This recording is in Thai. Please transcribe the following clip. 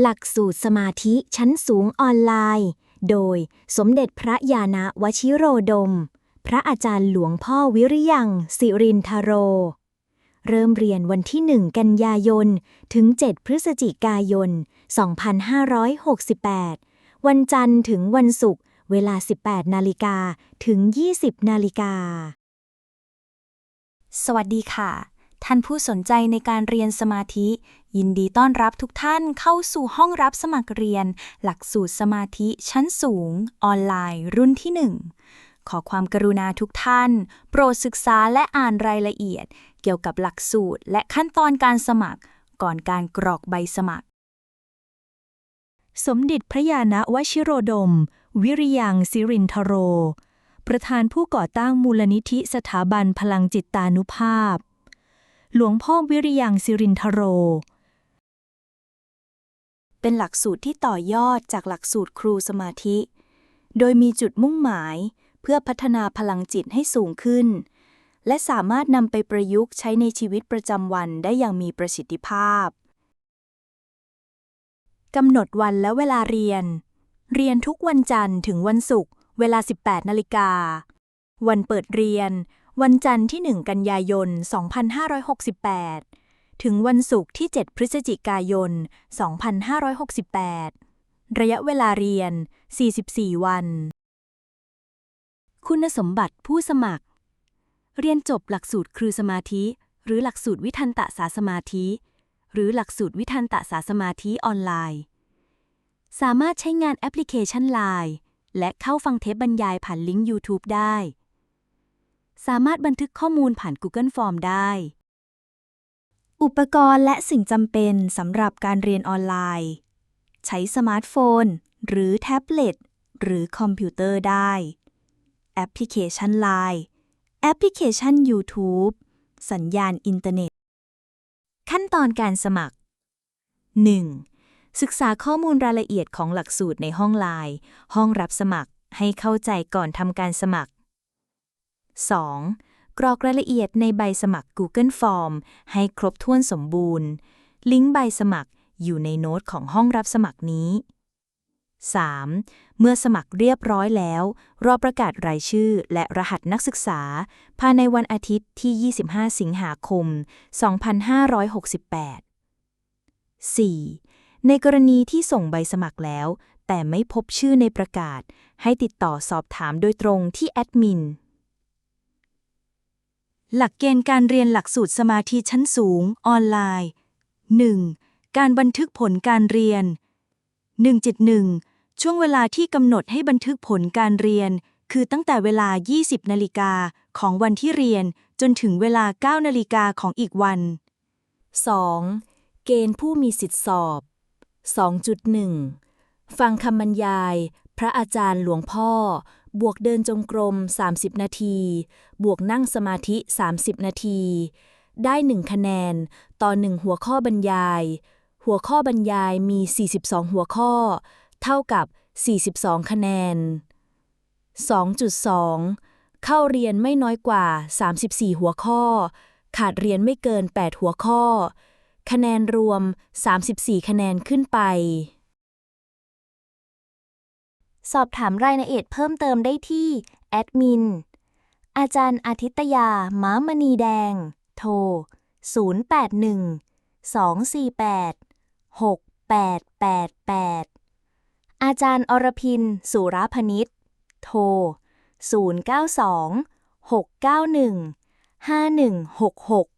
หลักสูตรสมาธิชั้นสูงออนไลน์ โดยสมเด็จพระยาณวชิโรดม พระอาจารย์หลวงพ่อวิริยัง สิรินทโร เริ่มเรียนวันที่ 1 กันยายน ถึง 7 พฤศจิกายน 2568 วันจันทร์ถึงวันศุกร์ เวลา 18 นาฬิกาถึง 20 นาฬิกา สวัสดีค่ะ ท่านผู้สนใจในการเรียนสมาธิ ยินดีต้อนรับทุกท่านเข้าสู่ห้องรับสมัครเรียน หลักสูตรสมาธิชั้นสูง ออนไลน์ รุ่นที่ 1 ขอความกรุณาทุกท่าน โปรดศึกษาและอ่านรายละเอียด เกี่ยวกับหลักสูตรและขั้นตอนการสมัคร ก่อนการกรอกใบสมัคร สมเด็จพระยาณวชิโรดม วิริยังสิรินทโร ประธานผู้ก่อตั้งมูลนิธิสถาบันพลังจิตตานุภาพ หลวงพ่อวิริยังสิรินทโร เป็นหลักสูตรที่ต่อยอดจากหลักสูตรครูสมาธิ โดยมีจุดมุ่งหมายเพื่อพัฒนาพลังจิตให้สูงขึ้น และสามารถนำไปประยุกต์ใช้ในชีวิตประจำวันได้อย่างมีประสิทธิภาพกำหนดวันและเวลาเรียน เรียนทุกวันจันทร์ถึงวันศุกร์เวลา 18 นาฬิกา วันเปิดเรียน วันจันทร์ที่ 1 กันยายน 2568 ถึงวันศุกร์ที่ 7 พฤศจิกายน 2568 ระยะเวลาเรียน 44 วัน คุณสมบัติผู้สมัคร เรียนจบหลักสูตรครูสมาธิ หรือหลักสูตรวิทันตะสาสมาธิ หรือหลักสูตรวิทันตะสาสมาธิออนไลน์ สามารถใช้งานแอปพลิเคชัน Line และเข้าฟังเทปบรรยายผ่านลิงก์ YouTube ได้ สามารถบันทึกข้อมูลผ่าน Google Form ได้ อุปกรณ์และสิ่งจำเป็นสำหรับการเรียนออนไลน์ ใช้สมาร์ทโฟน หรือแท็บเล็ต หรือคอมพิวเตอร์ได้ แอปพลิเคชัน Line แอปพลิเคชัน YouTube สัญญาณอินเทอร์เน็ต ขั้นตอนการสมัคร 1. ศึกษาข้อมูลรายละเอียดของหลักสูตรในห้องไลน์ห้องรับสมัครให้เข้าใจก่อนทำการสมัคร 2. กรอกรายละเอียดในใบสมัคร Google Form ให้ครบถ้วนสมบูรณ์ ลิงก์ใบสมัครอยู่ในโน้ตของห้องรับสมัครนี้ 3. เมื่อสมัครเรียบร้อยแล้ว รอประกาศรายชื่อและรหัสนักศึกษา ภายในวันอาทิตย์ที่ 25 สิงหาคม 2568 4. ในกรณีที่ส่งใบสมัครแล้ว แต่ไม่พบชื่อในประกาศ ให้ติดต่อสอบถามโดยตรงที่แอดมิน หลักเกณฑ์การเรียนหลักสูตรสมาธิชั้นสูง ออนไลน์ 1. การบันทึกผลการเรียน 1.1 ช่วงเวลาที่กำหนดให้บันทึกผลการเรียน คือตั้งแต่เวลา 20 นาฬิกาของวันที่เรียนจนถึงเวลา 9 นาฬิกาของอีกวัน 2. เกณฑ์ผู้มีสิทธิสอบ 2.1 ฟังคำบรรยาย พระอาจารย์หลวงพ่อ บวกเดินจงกรม 30 นาที บวกนั่งสมาธิ 30 นาที ได้ 1 คะแนน ต่อ 1 หัวข้อบรรยาย หัวข้อบรรยายมี 42 หัวข้อ เท่ากับ 42 คะแนน 2.2 เข้าเรียนไม่น้อยกว่า 34 หัวข้อ ขาดเรียนไม่เกิน 8 หัวข้อ คะแนนรวม 34 คะแนนขึ้นไป สอบถามรายละเอียดเพิ่มเติมได้ที่แอดมินอาจารย์อาทิตยาม้ามณีแดง โทร 081 248 6888 อาจารย์อรพิน สุรพนิษฐ์โทร 092 691 5166